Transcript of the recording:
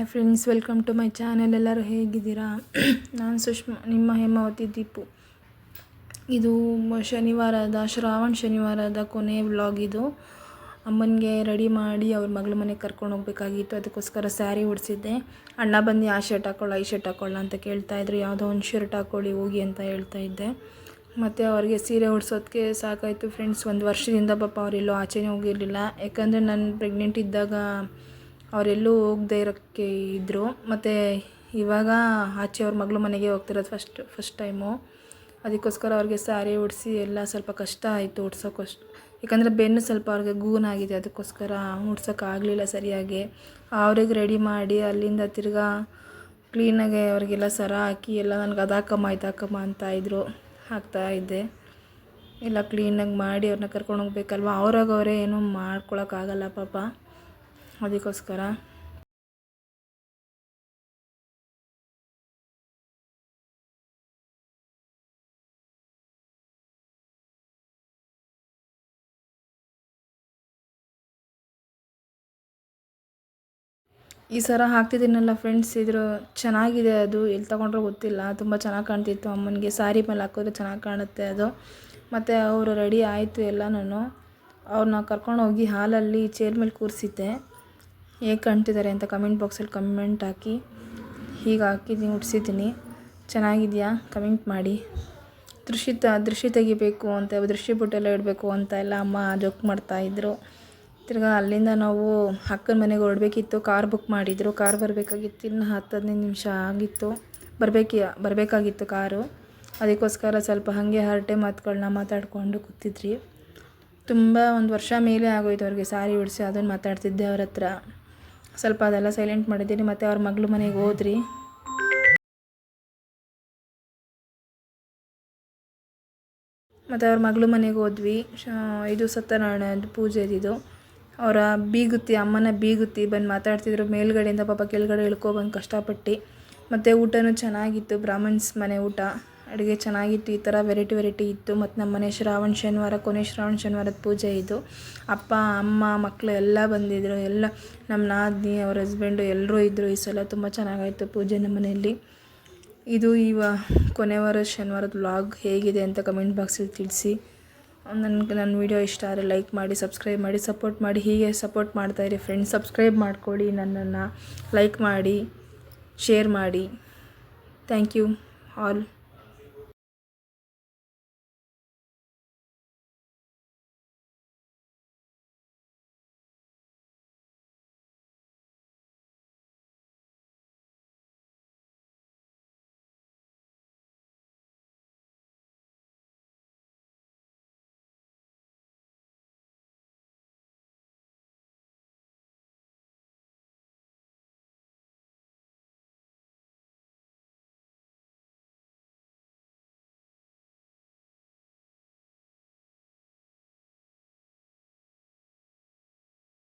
Hi friends welcome to my channel ಎಲ್ಲರೂ ಹೇಗಿದ್ದೀರಾ? ನಾನು ಸುಷ್ಮಾ, ನಿಮ್ಮ ಹೇಮಾವತಿ ದೀಪು. ಇದು ಶನಿವಾರದ, ಶ್ರಾವಣ ಶನಿವಾರದ ಕೊನೆ ವ್ಲಾಗ್ ಇದು. ಅಮ್ಮನಿಗೆ ರೆಡಿ ಮಾಡಿ ಅವ್ರ ಮಗಳ ಮನೆಗೆ ಕರ್ಕೊಂಡು ಹೋಗ್ಬೇಕಾಗಿತ್ತು. ಅದಕ್ಕೋಸ್ಕರ ಸ್ಯಾರಿ ಉಡಿಸಿದ್ದೆ. ಅಣ್ಣ ಬಂದು ಆ ಶರ್ಟ್ ಹಾಕೊಳ್ಳ ಈ ಶರ್ಟ್ ಹಾಕೊಳ್ಳ ಅಂತ ಕೇಳ್ತಾ ಇದ್ರು. ಯಾವುದೋ ಒಂದು ಶರ್ಟ್ ಹಾಕೊಳ್ಳಿ ಹೋಗಿ ಅಂತ ಹೇಳ್ತಾ ಇದ್ದೆ. ಮತ್ತು ಅವ್ರಿಗೆ ಸೀರೆ ಉಡ್ಸೋದಕ್ಕೆ ಸಾಕಾಯಿತು ಫ್ರೆಂಡ್ಸ್ ಒಂದು ವರ್ಷದಿಂದ ಪಾಪ ಅವರೆಲ್ಲೋ ಆಚೆನೇ ಹೋಗಿರಲಿಲ್ಲ. ಯಾಕಂದರೆ ನಾನು ಪ್ರೆಗ್ನೆಂಟ್ ಇದ್ದಾಗ ಅವರೆಲ್ಲೂ ಹೋಗದೇ ಇರೋಕ್ಕೆ ಇದ್ದರು ಮತ್ತು ಇವಾಗ ಆಚೆ ಅವ್ರ ಮಗಳು ಮನೆಗೆ ಹೋಗ್ತಿರೋದು ಫಸ್ಟ್ ಫಸ್ಟ್ ಟೈಮು ಅದಕ್ಕೋಸ್ಕರ ಅವ್ರಿಗೆ ಸ್ಯಾರಿ ಉಡಿಸಿ ಎಲ್ಲ ಸ್ವಲ್ಪ ಕಷ್ಟ ಆಯಿತು ಉಡ್ಸೋಕ್ಕಷ್ಟು ಯಾಕಂದರೆ ಬೆನ್ನು ಸ್ವಲ್ಪ ಅವ್ರಿಗೆ ಗೂನಾಗಿದೆ ಅದಕ್ಕೋಸ್ಕರ ಉಡ್ಸೋಕ್ಕಾಗಲಿಲ್ಲ ಸರಿಯಾಗಿ. ಅವ್ರಿಗೆ ರೆಡಿ ಮಾಡಿ ಅಲ್ಲಿಂದ ತಿರ್ಗಾ ಕ್ಲೀನಾಗೆ ಅವ್ರಿಗೆಲ್ಲ ಸರ ಹಾಕಿ ಎಲ್ಲ ನನಗೆ ಅದಾಕಮ್ಮ ಇದಾಕಮ್ಮ ಇದು ಅಂತ ಇದ್ರು, ಹಾಕ್ತಾ ಇದ್ದೆ. ಎಲ್ಲ ಕ್ಲೀನಾಗಿ ಮಾಡಿ ಅವ್ರನ್ನ ಕರ್ಕೊಂಡು ಹೋಗ್ಬೇಕಲ್ವ? ಅವ್ರಾಗ ಅವರೇ ಏನೂ ಮಾಡ್ಕೊಳಕ್ಕಾಗಲ್ಲ ಪಾಪ. ಅದಕ್ಕೋಸ್ಕರ. ಈ ಸರ ಹಾಕ್ತಿದ್ದೀನಲ್ಲ ಫ್ರೆಂಡ್ಸ್, ಇದ್ರ ಚೆನ್ನಾಗಿದೆ ಅದು. ಎಲ್ಲಿ ತೊಗೊಂಡ್ರೋ ಗೊತ್ತಿಲ್ಲ. ತುಂಬ ಚೆನ್ನಾಗಿ ಕಾಣ್ತಿತ್ತು ಅಮ್ಮನಿಗೆ. ಸ್ಯಾರಿ ಮೇಲೆ ಹಾಕಿದ್ರೆ ಚೆನ್ನಾಗಿ ಕಾಣುತ್ತೆ ಅದು. ಮತ್ತು ಅವರು ರೆಡಿ ಆಯಿತು ಎಲ್ಲ ನಾನು ಅವ್ರನ್ನ ಕರ್ಕೊಂಡು ಹೋಗಿ ಹಾಲಲ್ಲಿ ಚೇರ್ ಮೇಲೆ ಕೂರಿಸಿದ್ದೆ. ಹೇಗೆ ಕಾಣ್ತಿದ್ದಾರೆ ಅಂತ ಕಮೆಂಟ್ ಬಾಕ್ಸಲ್ಲಿ ಕಮೆಂಟ್ ಹಾಕಿ. ಹೀಗೆ ಹಾಕಿದ್ದೀನಿ ಉಡ್ಸಿದ್ದೀನಿ. ಚೆನ್ನಾಗಿದೆಯಾ? ಕಮೆಂಟ್ ಮಾಡಿ. ದೃಶ್ಯ ತ ದೃಶ್ಯ ತೆಗಿಬೇಕು ಅಂತ, ದೃಶ್ಯ ಬುಟ್ಟೆಲ್ಲ ಇಡಬೇಕು ಅಂತ ಎಲ್ಲ ಅಮ್ಮ ಜೋಕ್ ಮಾಡ್ತಾಯಿದ್ರು ತಿರ್ಗಾ ಅಲ್ಲಿಂದ ನಾವು ಅಕ್ಕನ ಮನೆಗೆ ಹೊರಡಬೇಕಿತ್ತು ಕಾರ್ ಬುಕ್ ಮಾಡಿದ್ರು. ಕಾರ್ ಬರಬೇಕಾಗಿತ್ತು, ಇನ್ನು ಹತ್ತು ಹದಿನೈದು ನಿಮಿಷ ಆಗಿತ್ತು. ಬರಬೇಕಿ, ಬರಬೇಕಾಗಿತ್ತು ಕಾರು ಅದಕ್ಕೋಸ್ಕರ ಸ್ವಲ್ಪ ಹಾಗೆ ಹರಟೆ ಮಾತುಗಳನ್ನ ಮಾತಾಡಿಕೊಂಡು ಕೂತಿದ್ರಿ. ತುಂಬ ಒಂದು ವರ್ಷ ಮೇಲೆ ಆಗೋಯ್ತು ಅವ್ರಿಗೆ ಸಾರಿ ಉಡಿಸಿ ಅದನ್ನು ಮಾತಾಡ್ತಿದ್ದೆ ಅವ್ರ ಹತ್ರ. ಸ್ವಲ್ಪ ಅದೆಲ್ಲ ಸೈಲೆಂಟ್ ಮಾಡಿದ್ದೀನಿ. ಮತ್ತು ಅವ್ರ ಮಗಳು ಮನೆಗೆ ಹೋದ್ರಿ. ಮತ್ತು ಅವ್ರ ಮಗಳು ಮನೆಗೆ ಹೋದ್ವಿ. ಇದು ಸತ್ಯನಾರಾಯಣದ ಪೂಜೆ ಇದು. ಅವರ ಬೀಗುತ್ತಿ, ಅಮ್ಮನ ಬೀಗುತ್ತಿ ಬಂದು ಮಾತಾಡ್ತಿದ್ರು. ಮೇಲ್ಗಡೆಯಿಂದ ಪಾಪ ಕೆಳಗಡೆ ಇಳ್ಕೊಬಂದು ಕಷ್ಟಪಟ್ಟು. ಮತ್ತು ಊಟನೂ ಚೆನ್ನಾಗಿತ್ತು. ಬ್ರಾಹ್ಮಣ್ಸ್ ಮನೆ ಊಟ. ಅಡುಗೆ ಚೆನ್ನಾಗಿತ್ತು, ಈ ಥರ ವೆರೈಟಿ ವೆರೈಟಿ ಇತ್ತು. ಮತ್ತು ನಮ್ಮ ಮನೆ ಶ್ರಾವಣ ಶನಿವಾರ, ಕೊನೆ ಶ್ರಾವಣ ಶನಿವಾರದ ಪೂಜೆ ಇದು. ಅಪ್ಪ, ಅಮ್ಮ ಮಕ್ಕಳು ಎಲ್ಲ ಬಂದಿದ್ದರು ಎಲ್ಲ ನಮ್ಮ ನಾದಿನಿ, ಅವ್ರ ಹಸ್ಬೆಂಡು ಎಲ್ಲರೂ ಇದ್ದರು ಈ ಸಲ ತುಂಬ ಚೆನ್ನಾಗಾಯಿತು ಪೂಜೆ ನಮ್ಮ ಮನೆಯಲ್ಲಿ. ಇದು ಇವ ಕೊನೆ ವಾರ ಶನಿವಾರದ ವ್ಲಾಗ್ ಹೇಗಿದೆ ಅಂತ ಕಮೆಂಟ್ ಬಾಕ್ಸಲ್ಲಿ ತಿಳಿಸಿ. ನನಗೆ ನನ್ನ ವೀಡಿಯೋ ಇಷ್ಟ ಆದರೆ ಲೈಕ್ ಮಾಡಿ ಸಬ್ಸ್ಕ್ರೈಬ್ ಮಾಡಿ ಸಪೋರ್ಟ್ ಮಾಡಿ. ಹೀಗೆ ಸಪೋರ್ಟ್ ಮಾಡ್ತಾಯಿರಿ ಫ್ರೆಂಡ್ಸ್ ಸಬ್ಸ್ಕ್ರೈಬ್ ಮಾಡ್ಕೊಳ್ಳಿ ನನ್ನನ್ನು. ಲೈಕ್ ಮಾಡಿ ಶೇರ್ ಮಾಡಿ. Thank you all